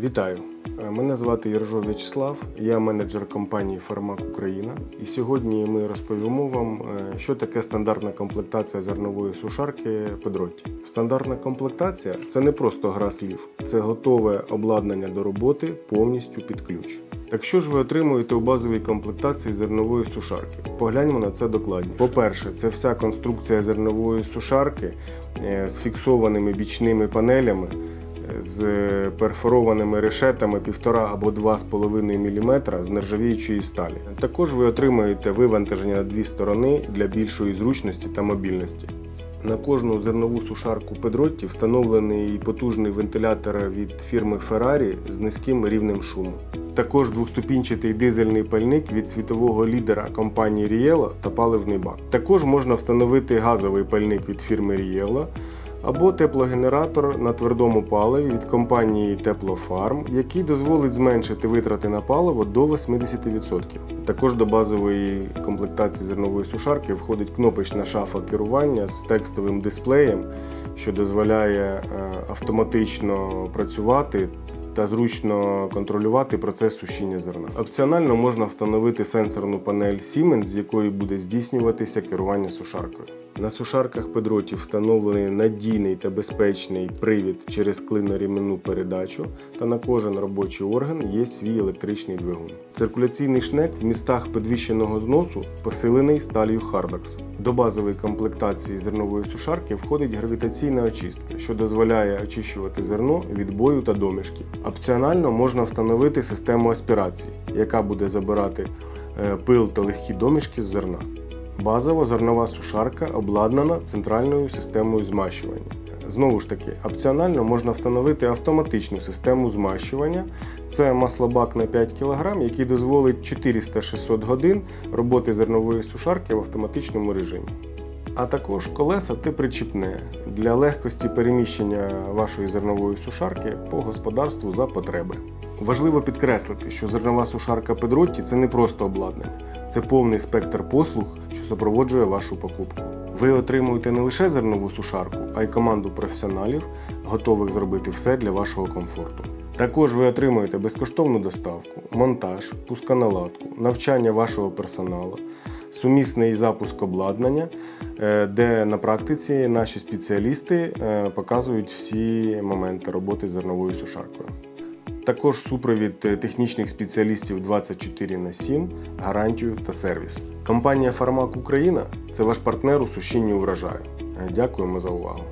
Вітаю! Е, Мене звати Єржов В'ячеслав, я менеджер компанії Фармак Україна. І сьогодні ми розповімо вам, е, що таке стандартна комплектація зернової сушарки Педротті. Стандартна комплектація це не просто гра слів, це готове обладнання до роботи повністю під ключ. Так що ж ви отримуєте у базовій комплектації зернової сушарки? Погляньмо на це докладніше. По-перше, це вся конструкція зернової сушарки е, з фіксованими бічними панелями з перфорованими решетами 1,5 або 2,5 мм з нержавіючої сталі. Також ви отримаєте вивантаження на дві сторони для більшої зручності та мобільності. На кожну зернову сушарку Педротті встановлений потужний вентилятор від фірми Ferrari з низьким рівнем шуму. Також двохступінчатий дизельний пальник від світового лідера компанії Riello та паливний бак. Також можна встановити газовий пальник від фірми Riello або теплогенератор на твердому паливі від компанії Теплофарм, який дозволить зменшити витрати на паливо до 80%. Також до базової комплектації зернової сушарки входить кнопочна шафа керування з текстовим дисплеєм, що дозволяє е, автоматично працювати. Та зручно контролювати процес сушіння зерна. Опціонально можна встановити сенсорну панель Siemens, з якої буде здійснюватися керування сушаркою. На сушарках Педроті встановлений надійний та безпечний привід через клиноріменну передачу, та на кожен робочий орган є свій електричний двигун. Циркуляційний шнек в містах підвищеного зносу посилений сталью Hardax. До базової комплектації зернової сушарки входить гравітаційна очистка, що дозволяє очищувати зерно від бою та домішки. Опціонально можна встановити систему аспірації, яка буде забирати е, пил та легкі домішки з зерна. Базова зернова сушарка обладнана центральною системою змащування. Знову ж таки, опціонально можна встановити автоматичну систему змащування. Це маслобак на 5 кг, який дозволить 400-600 годин роботи зернової сушарки в автоматичному режимі. А також колеса причіпне для легкості переміщення вашої зернової сушарки по господарству за потреби. Важливо підкреслити, що зернова сушарка Педротті це не просто обладнання, це повний спектр послуг, що супроводжує вашу покупку. Ви отримуєте не лише зернову сушарку, а й команду професіоналів, готових зробити все для вашого комфорту. Також ви отримуєте безкоштовну доставку, монтаж, пусконаладку, навчання вашого персоналу, сумісний запуск обладнання, е, де на практиці наші спеціалісти е, показують всі моменти роботи з зерновою сушаркою. Також супровід е, технічних спеціалістів 24 на 7, гарантію та сервіс. Компанія Фармак Україна це ваш партнер у сушінні урожаю. Дякуємо за увагу.